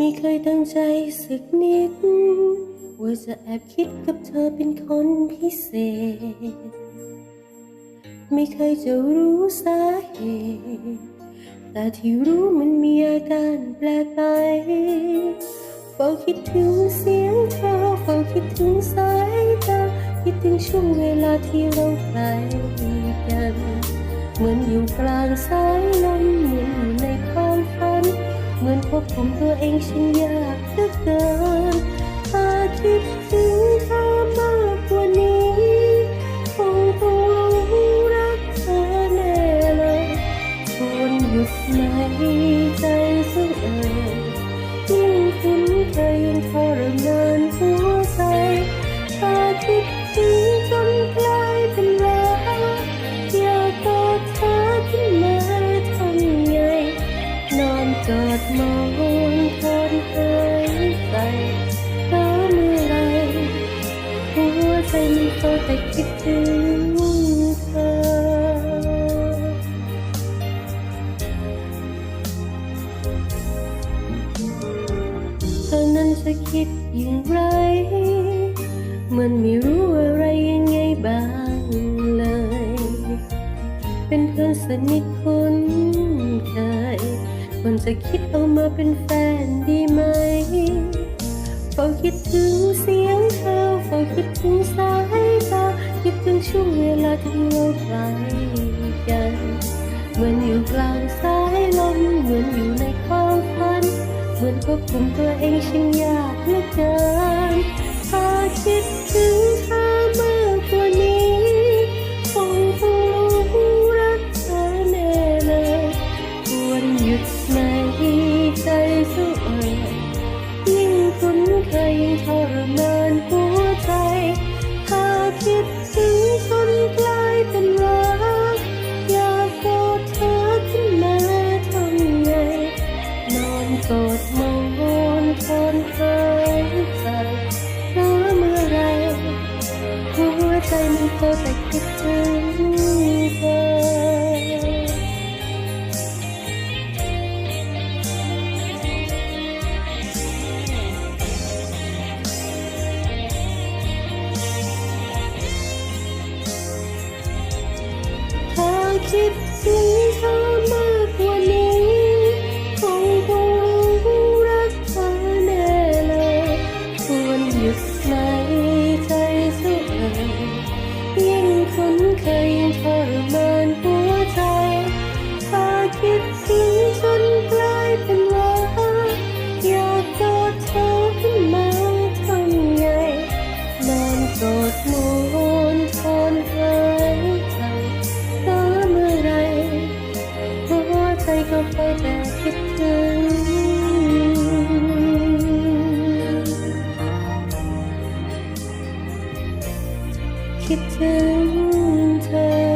ไม่เคยตั้งใจสักนิด ว่าจะแอบคิดกับเธอเป็นคนพิเศษ ไม่เคยจะรู้สาเหตุแต่ที่รู้มันมีอาการแปลกไปเฝ้าคิดถึงเสียงเธอเฝ้าคิดถึงสายตาคิดถึงช่วงเวลาที่เราใกล้กัน เหมือนอยู่กลางสายลม ควบคุมตัวเองฉันยากเหลือเกินถ้าคิดถึงเธอมากกว่านี้ คงต้องรู้รักเธอแน่เลยควรหยุดไหมใจสุดเอ่ยยิ่งคุ้นเคยยิ่งทรมาน ใจมันเฝ้าแต่คิดถึงเธอ เธอนั้นจะคิดอย่างไร มันไม่รู้อะไรยังไงบ้างเลย เป็นเพื่อนสนิทคุ้นเคยควรจะคิดเอามาเป็นแฟนดีไหมเฝ้าคิดถึงเสียงเธอเฝ้าคิดถึงสายตาคิดถึง ช่วงเวลาที่เราไกลกัน เหมือนอยู่กลางสายลม เหมือนอยู่ในความฝัน เหมือนควบคุมตัวเองช่างยากเหลือเกิน ใจมันเฝ้าแต่คิดถึงเธอคิด ดมนทนหายใจเมื่อไรหัวใจก็ไปแต่คิดถึงคิดถึงเธอ